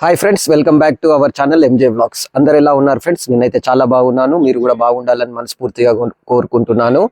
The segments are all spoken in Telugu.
Hi friends welcome back to our channel MJ vlogs అందరు ఎలా ఉన్నారు ఫ్రెండ్స్ నేనైతే చాలా బాగున్నాను. మీరు కూడా బాగుండాలని మనస్ఫూర్తిగా కోరుకుంటున్నాను.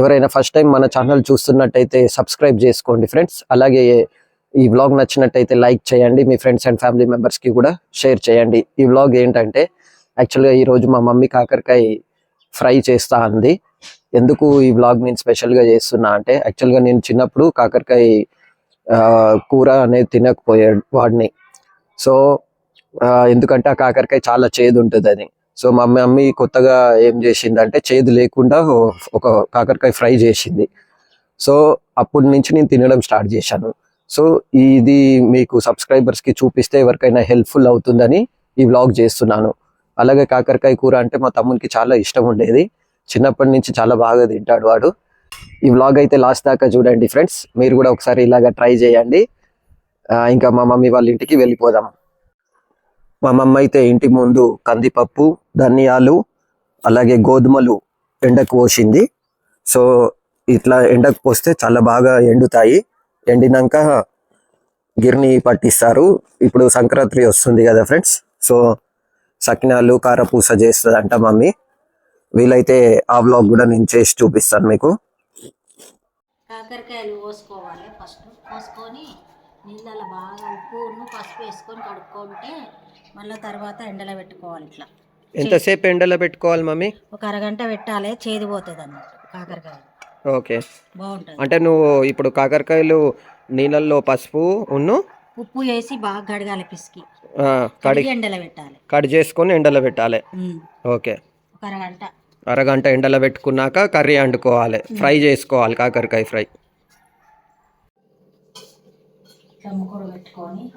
ఎవరైనా ఫస్ట్ టైం మన ఛానల్ చూస్తున్నట్టయితే సబ్స్క్రైబ్ చేసుకోండి ఫ్రెండ్స్ అలాగే ఈ వ్లాగ్ నచ్చినట్టయితే లైక్ చేయండి. మీ ఫ్రెండ్స్ అండ్ ఫ్యామిలీ మెంబర్స్కి కూడా షేర్ చేయండి. ఈ వ్లాగ్ ఏంటంటే యాక్చువల్గా ఈ రోజు మా మమ్మీ కాకరకాయ ఫ్రై చేస్తా అంది. ఎందుకు ఈ వ్లాగ్ నేను స్పెషల్గా చేస్తున్నా అంటే యాక్చువల్గా నేను చిన్నప్పుడు కాకరకాయ కూర అనేది తినకపోయే వాడిని. సో ఎందుకంటే ఆ కాకరకాయ చాలా చేదు ఉంటుంది అది సో మా మమ్మీ కొత్తగా ఏం చేసిందంటే చేదు లేకుండా ఒక కాకరకాయ ఫ్రై చేసింది. సో అప్పటి నుంచి నేను తినడం స్టార్ట్ చేశాను. సో ఇది మీకు సబ్స్క్రైబర్స్కి చూపిస్తే ఎవరికైనా హెల్ప్ఫుల్ అవుతుందని ఈ వ్లాగ్ చేస్తున్నాను. అలాగే కాకరకాయ కూర అంటే మా తమ్మునికి చాలా ఇష్టం ఉండేది. చిన్నప్పటి నుంచి చాలా బాగా తింటాడు వాడు. ఈ వ్లాగ్ అయితే లాస్ట్ దాకా చూడండి ఫ్రెండ్స్. మీరు కూడా ఒకసారి ఇలాగ ట్రై చేయండి. ఇంకా మా మమ్మీ వాళ్ళ ఇంటికి వెళ్ళిపోదాం. మా మమ్మ అయితే ఇంటి ముందు కందిపప్పు ధనియాలు అలాగే గోధుమలు ఎండకు పోసింది. సో ఇట్లా ఎండకు పోస్తే చాలా బాగా ఎండుతాయి. ఎండినాక గిర్ని పట్టిస్తారు. ఇప్పుడు సంక్రాంతి వస్తుంది కదా ఫ్రెండ్స్. సో సకినాలు కారపూస చేస్తుందంట మమ్మీ. వీలైతే ఆ వ్లాగ్ కూడా నేను చేసి చూపిస్తాను మీకు. కాకరకాయలు కోసుకోవాలి ఫస్ట్. కోసుకొని నీళ్ళలో బాగా ఉప్పును పసుపు వేసుకొని కడుక్కుంటే మళ్ళీ తర్వాత ఎండలో పెట్టుకోవాలి ఇట్లా. ఎంతసేపు ఎండలో పెట్టుకోవాలి మమ్మీ? ఒక అరగంట పెట్టాలి చేదు పోతుంది అన్నట్టు కాకరకాయ ఓకే. బాగుంటుంది. అంటే నువ్వు ఇప్పుడు కాకరకాయలు నీళ్ళల్లో పసుపు ఉన్ను? ఉప్పు వేసి బాగా కడగాలి పిసికి. కడిగి ఎండలో పెట్టాలి. కట్ చేసుకొని ఎండలో పెట్టాలి. ఓకే. ఒక అరగంట. అరగంట ఎండలో పెట్టుకున్నాక కర్రీ వండుకోవాలి ఫ్రై చేసుకోవాలి కాకరకాయ ఫ్రై. ఇట్లా ముక్కడు పెట్టుకొని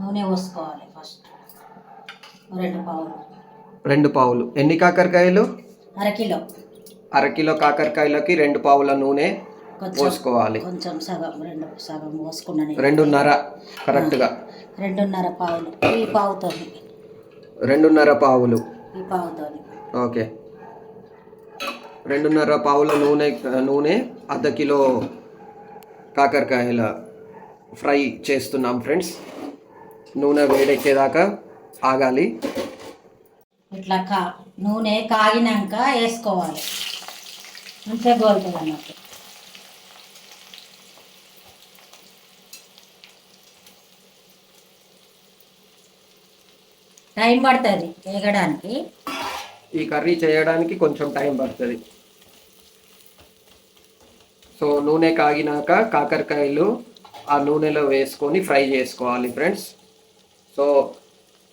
నూనె పోసుకోవాలి ఫస్ట్ రెండు పావులు. రెండు పావులు. ఎన్ని కాకరకాయలు? అరకిలో అరకిలో కాకరకాయలకి రెండు పావుల నూనె పోసుకోవాలి. కొంచెం సగం రెండు సగం పోసుకున్నాను రెండున్నర కరెక్ట్గా. రెండున్నర పావులు. ఈ పావుతోని. రెండున్నర పావులు. ఈ పావుతోని. ఓకే. రెండున్నర పావుల నూనె నూనె అర్ధ కిలో కాకరకాయల ఫ్రై చేస్తున్నాం ఫ్రెండ్స్. నూనె వేడెక్కేదాకా ఆగాలి. ఇట్లా కా నూనె కాగినాక వేసుకోవాలి. మంచిగా గోలుతుంది అన్నట్టు. టైం పడుతుంది వేగడానికి. ఈ కర్రీ చేయడానికి కొంచెం టైం పడుతుంది. సో నూనె కాగినాక కాకరకాయలు ఆ నూనెలో వేసుకొని ఫ్రై చేసుకోవాలి ఫ్రెండ్స్. సో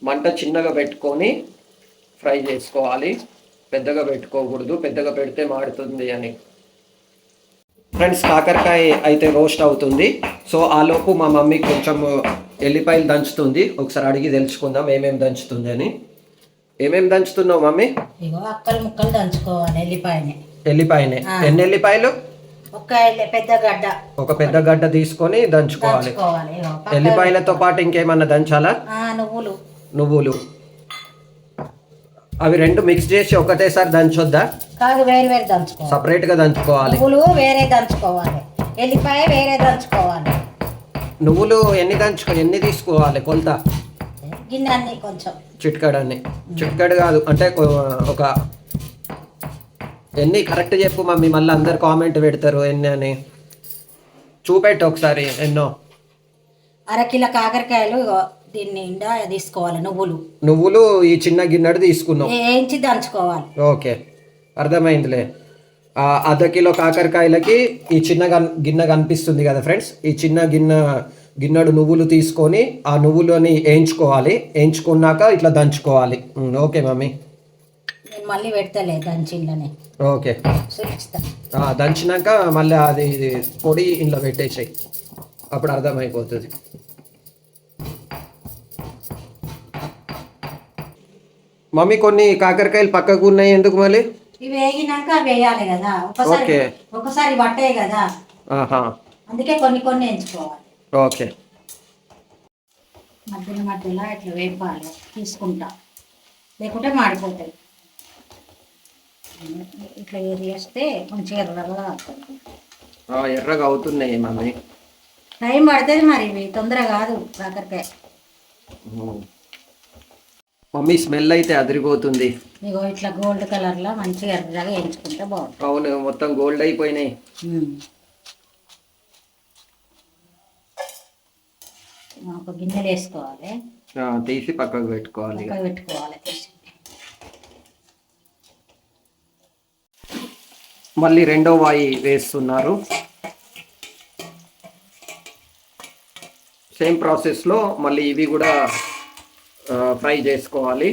మంట చిన్నగా పెట్టుకొని ఫ్రై చేసుకోవాలి. పెద్దగా పెట్టుకోకూడదు. పెద్దగా పెడితే మాడుతుంది అని. ఫ్రెండ్స్ కాకరకాయ అయితే రోస్ట్ అవుతుంది. సో ఆ లోపు మా మమ్మీ కొంచెం ఎల్లిపాయలు దంచుతుంది. ఒకసారి అడిగి తెలుసుకుందాం ఏమేమి దంచుతుంది అని. ఏమేమి దంచుతున్నావు మమ్మీ? ఇగో అక్కలు ముక్కలు దంచుకోవాలి ఎల్లిపాయని. ఎల్లిపాయనే. ఎన్ని ఎల్లిపాయలు? ఎల్లి పెద్ద గడ్డ. ఒక పెద్ద గడ్డ తీసుకొని దంచుకోవాలి. దంచుకోవాలి ఇగో పక్కన ఎల్లిపాయలతో పాటు ఇంకేమన్నా దంచాలా? ఆ, నువ్వులు. నువ్వులు. అవి రెండు మిక్స్ చేసి ఒకటేసారి దంచొద్దా? కాదు వేరు వేరు దంచుకోవాలి. సపరేట్గా దంచుకోవాలి. నువ్వులు వేరే దంచుకోవాలి. ఎల్లిపాయ వేరే దంచుకోవాలి. నువ్వులు ఎన్ని దంచుకో ఎన్ని తీసుకోవాలి? కొలత? గిన్నె అన్ని కొంచెం. చిట్కడు కాదు అంటే కొ- ఒక ఎన్ని కరెక్ట్ చెప్పు మమ్మీ మళ్ళీ అందరు కామెంట్ పెడతారు ఎన్ని అని. చూపెట్టు ఒకసారి ఎన్నో. అరకిలో కాకరకాయలు దీన్ని నిండా తీసుకోవాలి నువ్వులు. నువ్వులు ఈ చిన్న గిన్నెడు తీసుకున్నావు. వేయించి దంచుకోవాలి. ఓకే అర్థమైందిలే. అర్ధ కిలో కాకరకాయలకి ఈ చిన్న గన్ గిన్నె కనిపిస్తుంది కదా ఫ్రెండ్స్ ఈ చిన్న గిన్నె గిన్నెడు నువ్వులు తీసుకొని ఆ నువ్వులని వేయించుకోవాలి వేయించుకున్నాక ఇట్లా దంచుకోవాలి. Okay mummy. నేను మళ్ళీ పెడతలే దంచిండని. ఓకే. దంచినాక మళ్ళీ అది ఇది పొడి ఇంట్లో పెట్టేసాయి. అప్పుడు అర్థమైపోతుంది. మమ్మీ కొన్ని కాకరకాయలు పక్కకు ఉన్నాయి ఎందుకు మళ్ళీ? ఇవి వేగినాక వేయాలి కదా. ఒకసారి. ఒకసారి పట్టాయి కదా. ఆహా. అందుకే కొన్ని కొన్ని ఎంచుకోవాలి. ఓకే. మధ్యలో మధ్యలో ఇట్లా వేపాలి. తీసుకుంటా. లేకుంటే మాడిపోతాయి. ఇట్లా ఏరియేస్తే మంచిగా ఎర్రగా వస్తుంది ఆ, ఎర్రగా అవుతున్నాయి మమ్మీ టైం పడుతుంది మరి ఇవి తొందర కాదు కాకరకాయ. మమ్మీ స్మెల్ అయితే అదిరిపోతుంది. ఇగో ఇట్లా గోల్డ్ కలర్లో మంచిగా ఎర్రగా వేయించుకుంటే బాగుంటుంది. అవును మొత్తం గోల్డ్ అయిపోయినాయి. ఒక గిన్నెలు వేసుకోవాలి. తీసి పక్కకు పెట్టుకోవాలి. పక్కకు పెట్టుకోవాలి తీసి. మళ్ళీ రెండో వాయి వేస్తున్నారు. సేమ్ ప్రాసెస్లో మళ్ళీ ఇవి కూడా ఫ్రై చేసుకోవాలి.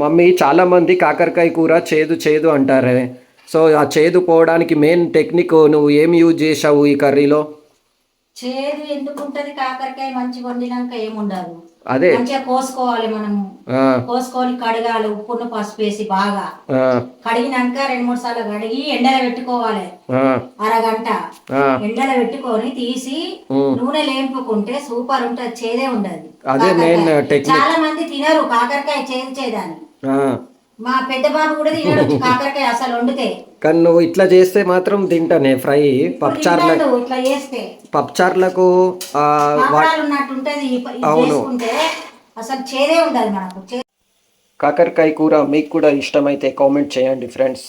మమ్మీ చాలామంది కాకరకాయ కూర చేదు చేదు అంటారే. సో ఆ చేదు పోవడానికి మెయిన్ టెక్నిక్ నువ్వు ఏం యూజ్ చేసావు ఈ కర్రీలో? చేదు ఎందుకు కాకరకాయ మంచిగా వండినాక ఏముండదు. అదే. మంచిగా కోసుకోవాలి మనం. కోసుకొని కడగాలి ఉప్పును పసుపు వేసి బాగా. కడిగినాక రెండు మూడు సార్లు కడిగి ఎండలో పెట్టుకోవాలి. అరగంట. ఎండలో పెట్టుకొని తీసి. నూనె లేపుకుంటే సూపర్ ఉంటది చేదే ఉండదు. అదే చాలా మంది తినరు కాకరకాయ చేదు చేదని ఆ. మా పెద్ద బాబు కూడా తినడు. కాకరకాయ అసలు వండితే. కానీ నువ్వు ఇట్లా చేస్తే మాత్రం తింటానే ఫ్రై పప్చార్ల ఇట్లా చేస్తే. పప్చార్లకు అవును. అసలు చేదే ఉండదు మనకు. కాకరకాయ కూర మీకు కూడా ఇష్టమైతే కామెంట్ చేయండి ఫ్రెండ్స్.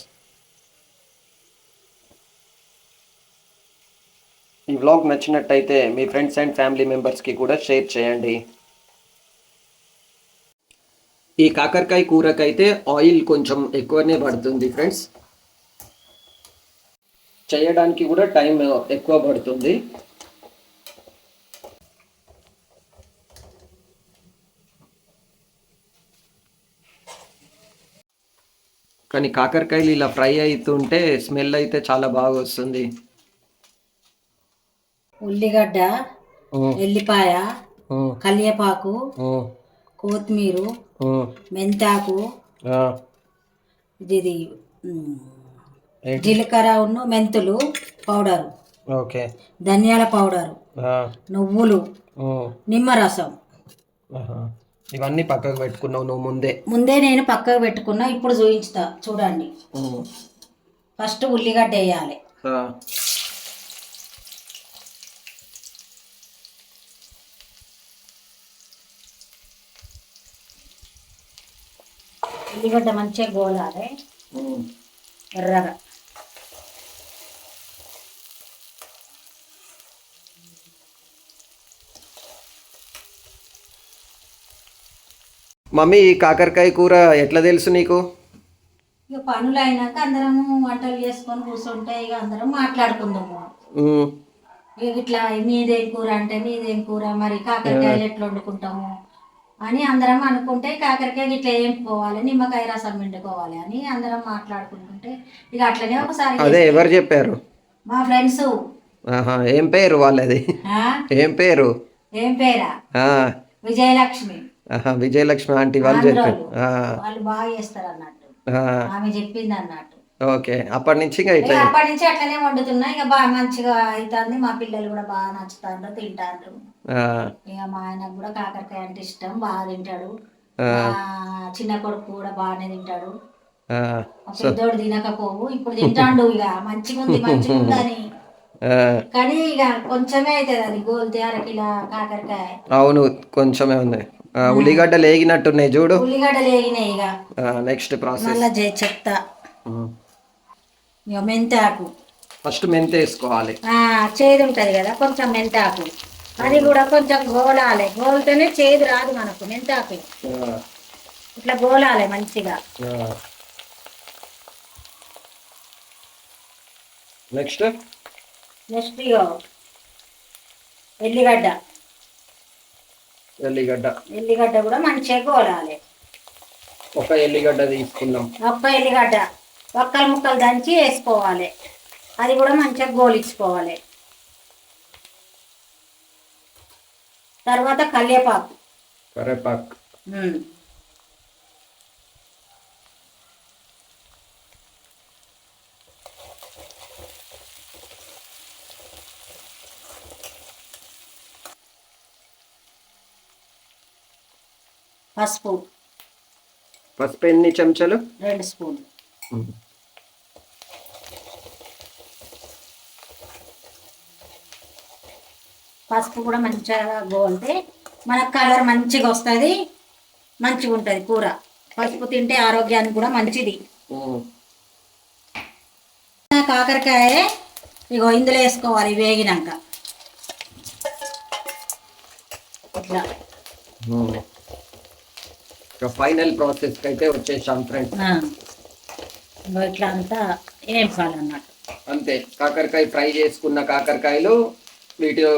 ఈ వ్లాగ్ నచ్చినట్టయితే మీ ఫ్రెండ్స్ అండ్ ఫ్యామిలీ మెంబర్స్కి కూడా షేర్ చేయండి. ఈ కాకరకాయ కూరకైతే ఆయిల్ కొంచెం ఎక్కువనే పడుతుంది ఫ్రెండ్స్. చేయడానికి కూడా టైం ఎక్కువ పడుతుంది. కానీ కాకరకాయలు ఇలా ఫ్రై అవుతుంటే స్మెల్ అయితే చాలా బాగా వస్తుంది. ఉల్లిగడ్డ ఎల్లిపాయ కల్యపాకు కొత్తిమీర మెంతాకు ఇది? జీలకర్ర ఉన్ను మెంతులు పౌడరు. ఓకే. ధనియాల పౌడరు. నువ్వులు. నిమ్మరసం. ఇవన్నీ పక్కకు పెట్టుకున్నావు నువ్వు ముందే. ముందే నేను పక్కకు పెట్టుకున్నా ఇప్పుడు చూపించుతా చూడండి. ఫస్ట్ ఉల్లిగడ్డ వేయాలి. ఉల్లిగడ్డ మంచిగా గోలాలి. ఎర్రగా. మమ్మీ ఈ కాకరకాయ కూర ఎట్లా తెలుసు నీకు? ఇక పనులు అయినాక అందరం వంటలు చేసుకొని కూర్చుంటే ఇక అందరం మాట్లాడుకుందాము. ఇక ఇట్లా మీదేం కూర అంటే మీదేం కూర మరి కాకరకాయలు ఎట్లా వండుకుంటాము? అని అందరం అనుకుంటే కాకరకాయ ఇట్లా ఏం పోవాలి? నిమ్మకాయ రసం పిండుకోవాలి అని అందరం మాట్లాడుకుంటుంటే ఇక అట్లనే ఒకసారి అదే ఎవరు చెప్పారు? మా ఫ్రెండ్స్. ఏం పేరు వాళ్ళది? ఏం పేరు? ఏం పేరా? విజయలక్ష్మి. విజయలక్ష్మి ఆంటీ వాళ్ళు చెప్పారు. వాళ్ళు బాగా చేస్తారు అన్నట్టు. ఆమె చెప్పింది అన్నట్టు. ఓకే అప్పటి నుంచి ఇంకా ఇట్లా అప్పటి నుంచి అట్లనే వండుతున్నా. ఇక బాగా మంచిగా అవుతుంది. మా పిల్లలు కూడా బాగా నచ్చుతాండ్రు తింటాండ్రు. ఆ, ఇక మా ఆయనకు కూడా కాకరకాయ అంటే ఇష్టం. బాగా తింటాడు. చిన్న కొడుకు కూడా బాగానే తింటాడు. పెద్దోడు తినకపోవు. ఇప్పుడు తింటాడు ఇక. మంచిగా ఉంది మంచిగా ఉందని కానీ ఇక కొంచెమే అవుతుంది అది. గోల్తే అరకిల కాకరకాయ. అవును కొంచెమే ఉంది. ఉల్లిగడ్డలు వేగినట్టున్నాయి చూడు. ఉల్లిగడ్డలు వేగినాయి ఇక. నెక్స్ట్ ప్రాసెస్ మళ్ళా చెప్తా. ఇక మెంతాకు. ఫస్ట్ మెంతి వేసుకోవాలి? ఆ, చేదు ఉంటుంది కదా కొంచెం మెంతాకు. అది కూడా కొంచెం గోలాలి. గోలితేనే చేదు రాదు మనకు మెంతాకు. ఇట్లా గోలాలి మంచిగా. నెక్స్ట్? నెక్స్ట్ ఇగో ఎల్లిగడ్డ. ఎల్లిగడ్డ. ఎల్లిగడ్డ కూడా మంచిగా గోలాలి. ఒక ఎల్లిగడ్డ తీసుకున్నాం ఒక్క ఎల్లిగడ్డ. ఒక్కలు ముక్కలు దంచి వేసుకోవాలి. అది కూడా మంచిగా గోలించుకోవాలి. తర్వాత కల్యపాకు కరేపాక్. పసుపు. పసుపు ఎన్ని చెంచాలు? రెండు స్పూన్లు. పసుపు కూడా మంచిగా గోలితే మనకు కలర్ మంచిగా వస్తుంది మంచిగా ఉంటుంది కూర. పసుపు తింటే ఆరోగ్యానికి కూడా మంచిది. కాకరకాయ ఇగో ఇందులో వేసుకోవాలి వేగినాక. ఇట్లా. ఫైనల్ ప్రాసెస్కి అయితే వచ్చేసాం ఫ్రెండ్స్ ఇట్లా అంతా వేపాలన్నమాట అంతే. కాకరకాయ ఫ్రై చేసుకున్న కాకరకాయలు వీటిలో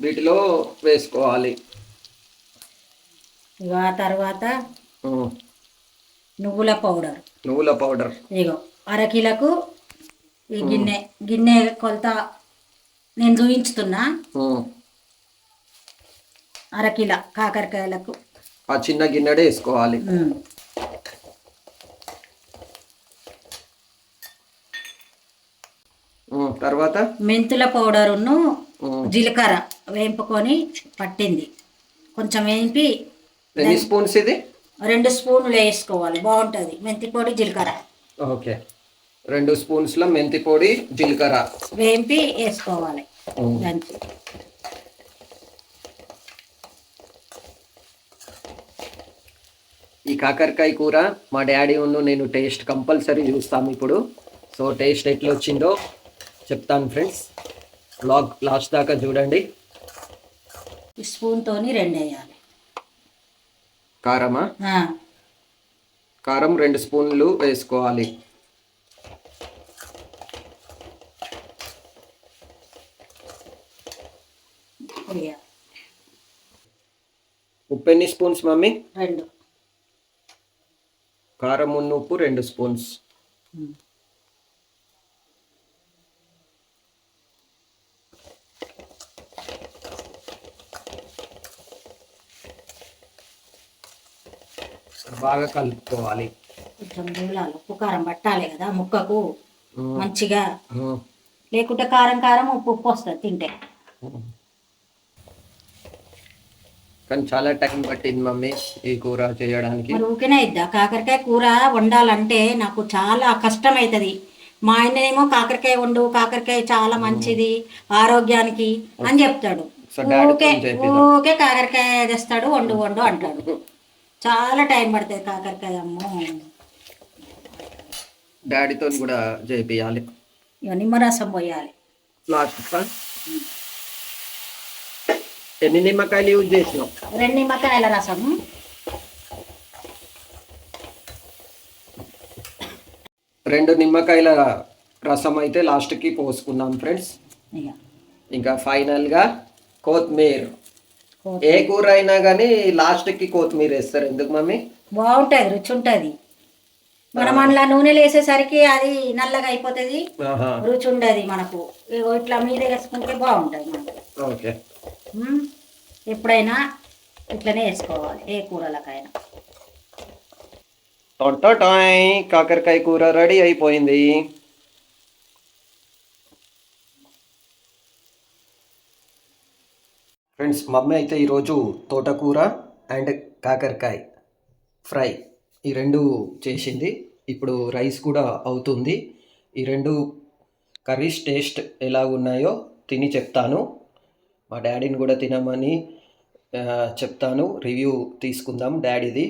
వీటిలో వేసుకోవాలి. ఇక ఆ తర్వాత. నువ్వుల పౌడర్. నువ్వుల పౌడర్. ఇగో అరకిలకు ఈ గిన్నె గిన్నె కొలత నేను చూపించుతున్నా. అరకిల కాకరకాయలకు. ఆ చిన్న గిన్నెడే వేసుకోవాలి ఉమ్. ఉమ్. తర్వాత? మెంతుల పౌడరును. జీలకర్ర వేంపుకొని పట్టింది. కొంచెం వేంపి ఎన్ని స్పూన్స్ ఇది? రెండు స్పూన్లు వేసుకోవాలి. బాగుంటుంది. మెంతి పొడి జీలకర్ర. ఓకే. రెండు స్పూన్స్ల మెంతి పొడి జీలకర్ర. వేంపి వేసుకోవాలి. ఈ కాకరకాయ కూర మా డాడీ ఉన్న నేను టేస్ట్ కంపల్సరీ చూస్తాం ఇప్పుడు. సో టేస్ట్ ఎట్లా వచ్చిందో చెప్తాను ఫ్రెండ్స్. బ్లాగ్ లాస్ట్ దాకా చూడండి. ఈ స్పూన్తోని రెండు వేయాలి. కారమా? కారం రెండు స్పూన్లు వేసుకోవాలి. ఉప్పు ఎన్ని స్పూన్స్ మమ్మీ? రెండు. కారం ఉన్న ఉప్పు రెండు స్పూన్స్. బాగా కలుపుకోవాలి. మూలాలు ఉప్పు కారం పట్టాలి కదా ముక్కకు మంచిగా. లేకుంటే కారం కారం ఉప్పు ఉప్పు వస్తుంది తింటే. కానీ చాలా టైం పట్టింది మమ్మీ ఈ కూర చేయడానికి. మరి ఊరికేనే ఇద్దా కాకరకాయ కూర వండాలంటే నాకు చాలా కష్టం అవుతుంది మా ఆయనేమో కాకరకాయ వండు కాకరకాయ చాలా మంచిది ఆరోగ్యానికి అని చెప్తాడు. ఊకే. ఊకే కాకరకాయ తెస్తాడు వండు వండు అంటాడు. చాలా టైం పడుతుంది కాకరకాయ అమ్మో. డాడీతో కూడా చేపియాలి. ఇక నిమ్మరసం పోయాలి. లాస్ట్ ఎన్ని నిమ్మకాయలు యూజ్ చేసినాం రెండు నిమ్మకాయల రసం. రెండు నిమ్మకాయల రసం అయితే లాస్ట్కి పోసుకున్నాం ఫ్రెండ్స్. ఇక ఫైనల్గా కొత్తిమీర. ఏ కూర అయినా కానీ లాస్ట్కి కొత్తిమీర వేస్తారు. ఎందుకు మమ్మీ? బాగుంటుంది రుచి ఉంటుంది మనం అందులో నూనెలు వేసేసరికి అది నల్లగా అయిపోతుంది. రుచి ఉండదు మనకు. ఇట్లా మీద వేసుకుంటే బాగుంటుంది మనకు. ఓకే. ఎప్పుడైనా ఇట్లనే వేసుకోవాలి ఏ కూరలకైనా. టొంటోటాయ్ కాకరకాయ కూర రెడీ అయిపోయింది. ఫ్రెండ్స్ మమ్మీ అయితే ఈరోజు తోటకూర అండ్ కాకరకాయ ఫ్రై ఈ రెండు చేసింది. ఇప్పుడు రైస్ కూడా అవుతుంది. ఈ రెండు కర్రీస్ టేస్ట్ ఎలా ఉన్నాయో తిని చెప్తాను. మా డాడీని కూడా తినమని చెప్తాను. రివ్యూ తీసుకుందాం డాడీది.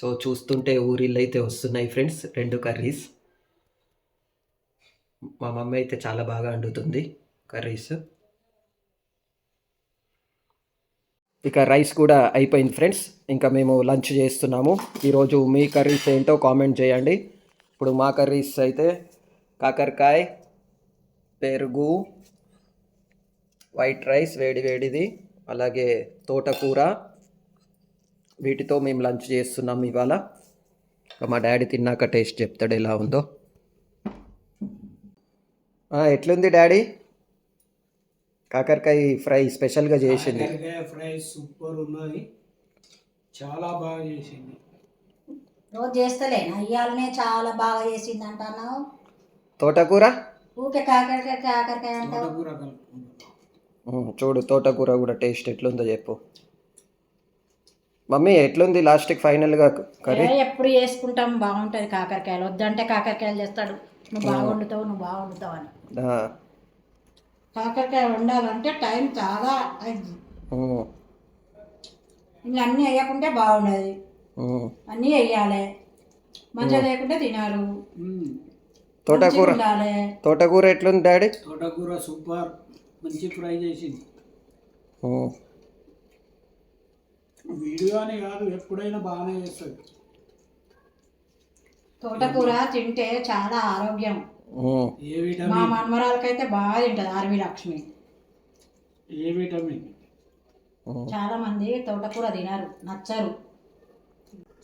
సో చూస్తుంటే ఊరిళ్ళు అయితే వస్తున్నాయి ఫ్రెండ్స్ రెండు కర్రీస్. మా మమ్మీ అయితే చాలా బాగా వండుతుంది కర్రీస్. ఇక రైస్ కూడా అయిపోయింది ఫ్రెండ్స్. ఇంకా మేము లంచ్ చేస్తున్నాము. ఈరోజు మీ కర్రీస్ ఏంటో కామెంట్ చేయండి. ఇప్పుడు మా కర్రీస్ అయితే కాకరకాయ పెరుగు వైట్ రైస్ వేడి వేడిది అలాగే తోటకూర. వీటితో మేము లంచ్ చేస్తున్నాం ఇవాళ. మా డాడీ తిన్నాక టేస్ట్ చెప్తాడు ఎలా ఉందో. ఎట్లుంది డాడీ? కాకరకాయ ఫ్రై స్పెషల్గా చేసింది. కాకరకాయ ఫ్రై సూపర్ ఉన్నది. చాలా బాగా చేసింది. రోజు చేస్తలేనా? ఇయ్యాలనే చాలా బాగా చేసింది అంటున్నావు. తోటకూర? ఊకే కాకరకాయ కాకరకాయ అంటావు. తోటకూర ఉమ్, చూడు తోటకూర కూడా టేస్ట్ ఎట్లుందో చెప్పు. మమ్మీ ఎట్లుంది లాస్ట్కి ఫైనల్గా కర్రీ? ఏ, ఎప్పుడు చేసుకుంటాం బాగుంటుంది కాకరకాయలు. వద్దంటే కాకరకాయలు చేస్తాడు. నువ్వు బాగా వండుతావు నువ్వు బాగా వండుతావు అని. ఆ. కాకరకాయ వండాలంటే టైం చాలా అయింది. ఇంకా అన్నీ వేయకుంటే బాగుండదు. అన్నీ వేయాలి మంచిగా లేకుంటే తినారు. తోటకూర. తోటకూర ఎట్లుంది డాడీ? తోటకూర సూపర్. మంచి ఫ్రై చేసింది. ఉమ్, వీడియో అని కాదు ఎప్పుడైనా బాగానే చేస్తుంది తోటకూర తింటే చాలా ఆరోగ్యం. ఏ మా విటమిన్ మనమరాలకైతే బాగా తింటుంది ఆర్వి లక్ష్మి. ఏ విటమిన్. చాలా మంది తోటకూర తినరు నచ్చరు.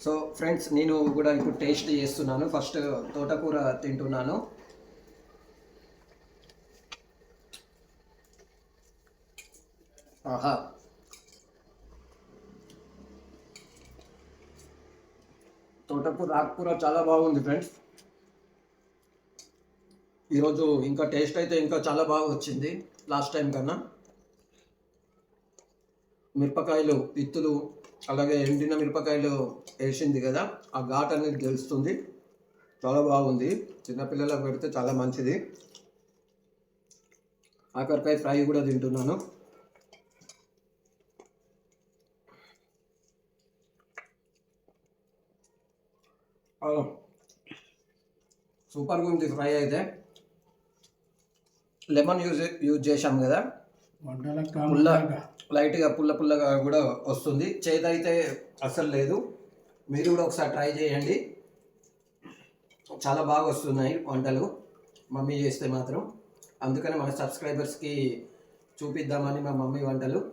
సో ఫ్రెండ్స్ నేను కూడా ఇప్పుడు టేస్ట్ చేస్తున్నాను. ఫస్ట్ తోటకూర తింటున్నాను. ఆహా. తోటకూర ఆకుకూర చాలా బాగుంది ఫ్రెండ్స్. ఈరోజు ఇంకా టేస్ట్ అయితే ఇంకా చాలా బాగా వచ్చింది లాస్ట్ టైం కన్నా. మిరపకాయలు పిత్తులు అలాగే ఎండిన మిరపకాయలు వేసింది కదా ఆ ఘాట్ అనేది తెలుస్తుంది చాలా బాగుంది చిన్నపిల్లలకు పెడితే చాలా మంచిది. ఆఖరికాయ ఫ్రై కూడా తింటున్నాను. సూపర్గా ఉంది ఫ్రై అయితే. లెమన్ యూజ్ యూజ్ చేశాం కదా. పుల్ల లైట్గా పుల్ల పుల్లగా కూడా వస్తుంది. చేదు అయితే అస్సలు లేదు. మీరు కూడా ఒకసారి ట్రై చేయండి. చాలా బాగా వస్తున్నాయి వంటలు. మమ్మీ చేస్తే మాత్రం. అందుకని మన సబ్స్క్రైబర్స్కి చూపిద్దామని మా మమ్మీ వంటలు.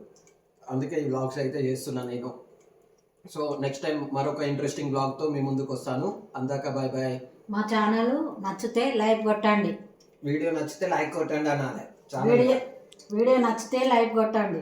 అందుకే ఈ వ్లాగ్స్ అయితే చేస్తున్నాను నేను. సో నెక్స్ట్ టైం మరొక ఇంట్రెస్టింగ్ బ్లాగ్తో మీ ముందుకు వస్తాను. అందాక బాయ్ బాయ్. మా ఛానల్ నచ్చితే లైక్ కొట్టండి. వీడియో నచ్చితే లైక్ కొట్టండి అనాలి. వీడియో వీడియో నచ్చితే లైక్ కొట్టండి.